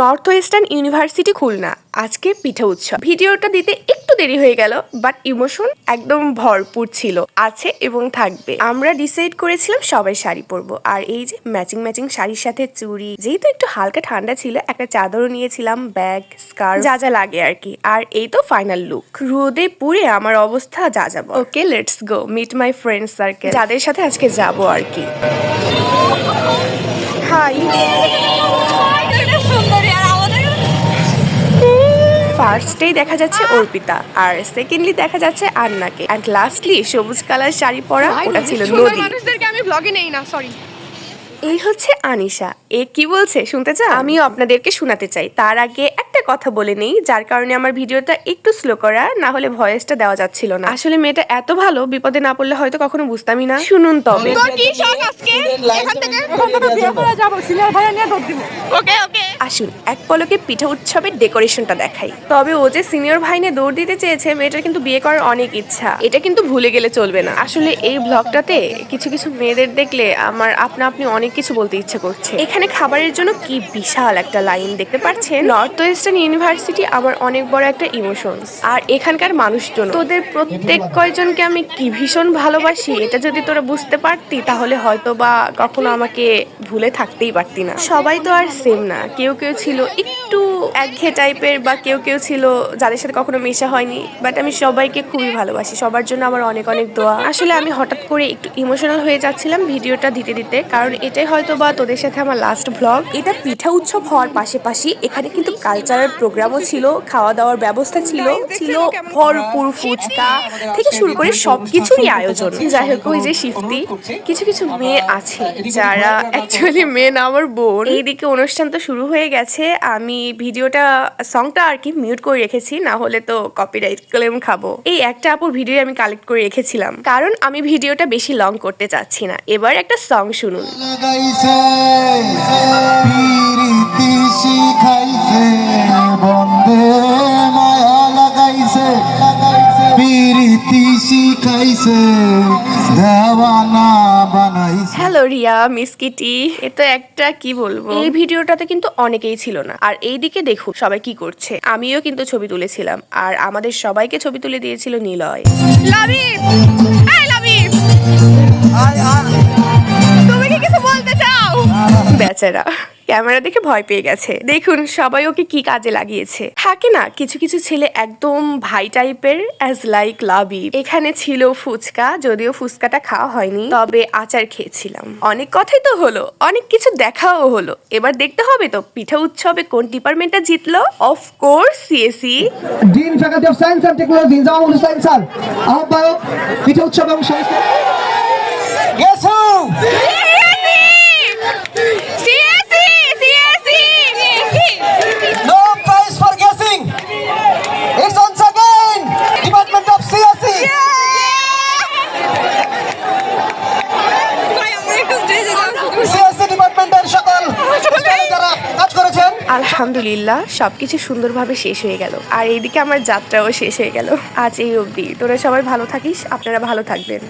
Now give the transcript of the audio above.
North western university Khulna আজকে পিঠা উৎসব। ভিডিওটা দিতে একটু দেরি হয়ে গেল বাট ইমোশন একদম ভরপুর ছিল, আছে এবং থাকবে। আমরা ডিসাইড করেছিলাম সবাই শাড়ি পরবো, আর এই যে ম্যাচিং ম্যাচিং শাড়ির সাথে চুড়ি, যেহেতু একটু হালকা ঠান্ডা ছিল, একটা চাদরও নিয়েছিলাম, ব্যাগ স্কার্ফ যা যা লাগে আর কি, আর এই তো ফাইনাল লুক রোদে পুড়ে আমার অবস্থা যা যাব okay let's go meet my friend circle যাদের সাথে আজকে যাব আর কি। হাই ফার্স্টেই দেখা যাচ্ছে অর্পিতা আর সেকেন্ডলি দেখা যাচ্ছে আন্নাকে। অ্যান্ড লাস্টলি সবুজ কালার শাড়ি পরা ওটা ছিল নদী। মানুষদেরকে আমি ব্লগে নেই না সরি এই হচ্ছে আনিশা। এ কি বলছে শুনতে চাও? আমিও আপনাদেরকে শোনাতে চাই। তার আগে একটা কথা বলে নেই যার কারণে আমার ভিডিওটা একটু স্লো করা না হলে ভয়েসটা দেওয়া যাচ্ছিল না। আসলে মেয়েটা এত ভালো বিপদে না পড়লে হয়তো কখনো বুঝতামই না। শুনুন তবে। তোর কি শখ আজকে? এখান থেকে? বিয়ে করে যাব সিনিয়র ভাইয়া নিয়ে দৌড় দিব। ওকে ওকে। আসুন এক পলকে পিঠা উৎসবের ডেকোরেশনটা দেখাই। তবে ও যে সিনিয়র ভাই নিয়ে দৌড় দিতে চেয়েছে মেয়েটার কিন্তু বিয়ে করার অনেক ইচ্ছা। এটা কিন্তু ভুলে গেলে চলবে না। আসলে এই ব্লগটাতে কিছু কিছু মেয়েদের দেখলে আমার আপনা আপনি অনেক কিছু বলতে ইচ্ছে করছে। এখানে খাবারের জন্য কি বিশাল একটা লাইন দেখতে পাচ্ছেন? নর্থ ওয়েস্টার্ন ইউনিভার্সিটি আমার অনেক বড় একটা ইমোশনস আর এখানকার মানুষজন, তোদের প্রত্যেক কয়জনকে আমি কি ভীষণ ভালোবাসি, এটা যদি তোরা বুঝতে পারতি, তাহলে হয়তো বা কখনো আমাকে ভুলে থাকতেই পারতি না। সবাই তো আর সেম না। কেউ কেউ ছিল একটু একঘেয়ে টাইপের বা কেউ কেউ ছিল যাদের সাথে কখনো মেশা হয়নি বাট আমি সবাইকে খুবই ভালোবাসি। সবার জন্য আমার অনেক অনেক দোয়া। আসলে আমি হঠাৎ করে একটু ইমোশনাল হয়ে যাচ্ছিলাম ভিডিওটা দিতে দিতে, কারণ এটাই হয়তো বা তোদের সাথে আমার লাস্ট ভ্লগ এটা পিঠা উৎসব হওয়ার পাশাপাশি এখানে কিন্তু কালচারাল প্রোগ্রামও ছিল খাওয়া দাওয়ার ব্যবস্থা ছিল ছিল ভরপুর ফুচকা থেকে শুরু করে সবকিছুরই আয়োজন। যাই হোক ওই যে শিফতি কিছু কিছু মেয়ে আছে যারা অ্যাকচুয়ালি মেয়ে না আমার বোন। এইদিকে অনুষ্ঠান তো শুরু হয়ে গেছে। আমি ভিডিওটা সংটা আর কি মিউট করে রেখেছি না হলে তো কপিরাইট ক্লেম খাব। এই একটা আপুর ভিডিও আমি কালেক্ট করে রেখেছিলাম। কারণ আমি ভিডিওটা বেশি লং করতে চাচ্ছি না। এবার একটা সং শুনুন। লাগাইছে পিরিতি শিখাইছে হ্যালো রিয়া মিস কিটি এ তো একটা কি বলব? এই ভিডিওটাতে কিন্তু অনেকেই ছিল না। আর এই দিকে দেখুন সবাই কি করছে। আমিও কিন্তু ছবি তুলেছিলাম। আর আমাদের সবাইকে ছবি তুলে দিয়েছিল নিলয়। লাবিব এই লাবিব তুমি কি কিছু বলতে চাও? বেচারা। ক্যামেরা দেখে ভয় পেয়ে গেছে। দেখুন সবাই ওকে কি কাজে লাগিয়েছে। থাকে না কিছু কিছু ছেলে একদম ভাই টাইপের অ্যাজ লাইক লাভি এখানে ছিল ফুচকা যদিও ফুচকাটা খাওয়া হয়নি তবে আচার খেয়েছিলাম। অনেক কথাই তো হলো অনেক কিছু দেখাও হলো। এবার দেখতে হবে তো পিঠা উৎসবে কোন ডিপার্টমেন্টটা জিতলো? Of course CSE dean faculty of science and technology sir আহ্বায়ক পিঠা উৎসব এবং সংস্কৃতি। গেছো আলহামদুলিল্লাহ, সবকিছু সুন্দরভাবে শেষ হয়ে গেল। আর এইদিকে আমার যাত্রাও শেষ হয়ে গেল। আজ এই অবধি। তোরা সবাই ভালো থাকিস, আপনারা ভালো থাকবেন।